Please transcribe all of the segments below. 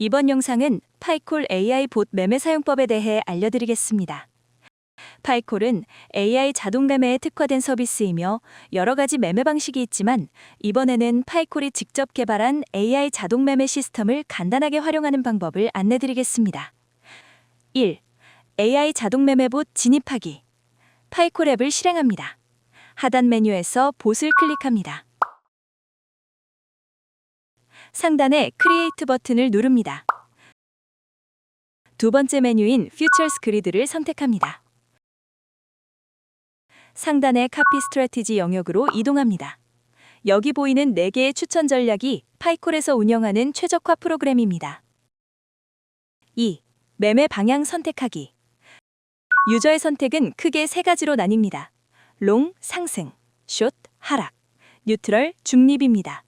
이번 영상은 파이콜 AI 봇 매매 사용법에 대해 알려드리겠습니다. 파이콜은 AI 자동 매매에 특화된 서비스이며 여러 가지 매매 방식이 있지만 이번에는 파이콜이 직접 개발한 AI 자동 매매 시스템을 간단하게 활용하는 방법을 안내드리겠습니다. 1. AI 자동 매매 봇 진입하기. 파이콜 앱을 실행합니다. 하단 메뉴에서 봇을 클릭합니다. 상단의 크리에이트 버튼을 누릅니다. 두 번째 메뉴인 퓨처스 그리드를 선택합니다. 상단의 카피 스트래티지 영역으로 이동합니다. 여기 보이는 4개의 추천 전략이 파이콜에서 운영하는 최적화 프로그램입니다. 2. 매매 방향 선택하기. 유저의 선택은 크게 세 가지로 나뉩니다. 롱, 상승, 숏, 하락, 뉴트럴, 중립입니다.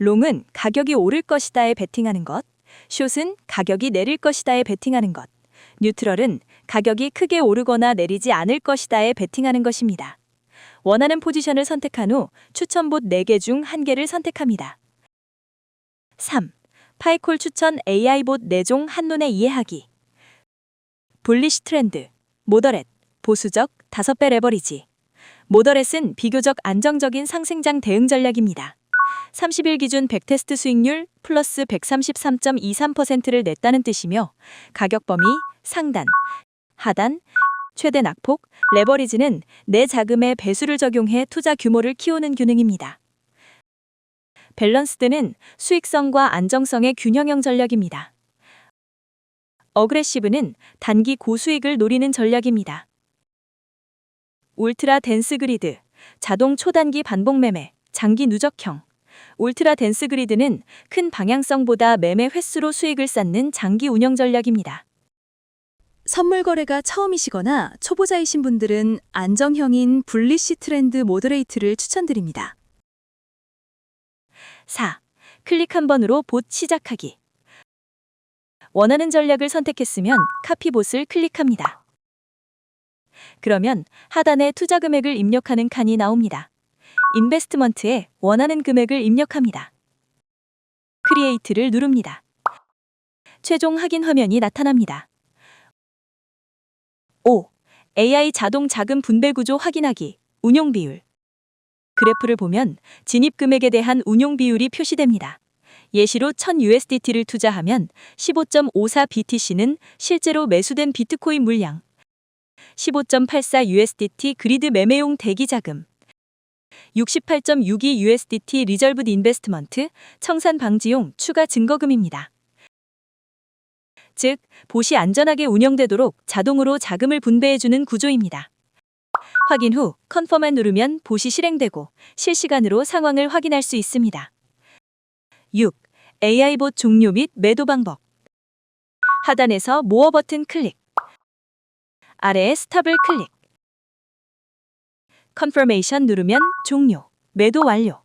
롱은 가격이 오를 것이다에 베팅하는 것, 숏은 가격이 내릴 것이다에 베팅하는 것, 뉴트럴은 가격이 크게 오르거나 내리지 않을 것이다에 베팅하는 것입니다. 원하는 포지션을 선택한 후 추천봇 4개 중 1개를 선택합니다. 3. 파이콜 추천 AI봇 4종 한눈에 이해하기. 불리시 트렌드, 모더렛, 보수적, 5배 레버리지. 모더렛은 비교적 안정적인 상승장 대응 전략입니다. 30일 기준 100테스트 수익률 플러스 133.23%를 냈다는 뜻이며 가격 범위, 상단, 하단, 최대 낙폭, 레버리지는 내 자금의 배수를 적용해 투자 규모를 키우는 기능입니다. 밸런스드는 수익성과 안정성의 균형형 전략입니다. 어그레시브는 단기 고수익을 노리는 전략입니다. 울트라 댄스 그리드, 자동 초단기 반복 매매, 장기 누적형. 울트라 댄스 그리드는 큰 방향성보다 매매 횟수로 수익을 쌓는 장기 운영 전략입니다. 선물 거래가 처음이시거나 초보자이신 분들은 안정형인 불리시 트렌드 모더레이트를 추천드립니다. 4. 클릭 한 번으로 봇 시작하기. 원하는 전략을 선택했으면 카피봇을 클릭합니다. 그러면 하단에 투자 금액을 입력하는 칸이 나옵니다. 인베스트먼트에 원하는 금액을 입력합니다. 크리에이트를 누릅니다. 최종 확인 화면이 나타납니다. 5. AI 자동 자금 분배 구조 확인하기. 운용 비율. 그래프를 보면 진입 금액에 대한 운용 비율이 표시됩니다. 예시로 1000USDT를 투자하면 15.54 BTC는 실제로 매수된 비트코인 물량, 15.84 USDT 그리드 매매용 대기 자금, 68.62 USDT 리절브드 인베스트먼트 청산 방지용 추가 증거금입니다. 즉, 봇이 안전하게 운영되도록 자동으로 자금을 분배해주는 구조입니다. 확인 후 컨펌만 누르면 봇이 실행되고 실시간으로 상황을 확인할 수 있습니다. 6. AI봇 종료 및 매도 방법. 하단에서 모어 버튼 클릭. 아래에 스탑을 클릭. 컨퍼메이션 누르면 종료, 매도 완료.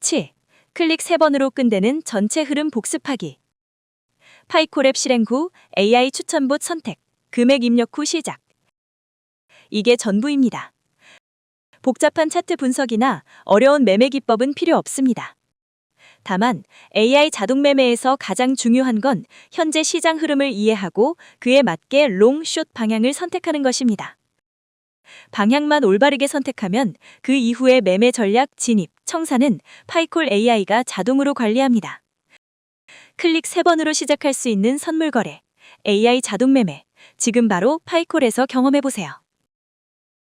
7. 클릭 3번으로 끝내는 전체 흐름 복습하기. 파이콜 앱 실행 후 AI 추천봇 선택, 금액 입력 후 시작. 이게 전부입니다. 복잡한 차트 분석이나 어려운 매매 기법은 필요 없습니다. 다만 AI 자동 매매에서 가장 중요한 건 현재 시장 흐름을 이해하고 그에 맞게 롱, 숏 방향을 선택하는 것입니다. 방향만 올바르게 선택하면 그 이후의 매매 전략, 진입, 청산은 파이콜 AI가 자동으로 관리합니다. 클릭 3번으로 시작할 수 있는 선물 거래, AI 자동 매매, 지금 바로 파이콜에서 경험해 보세요.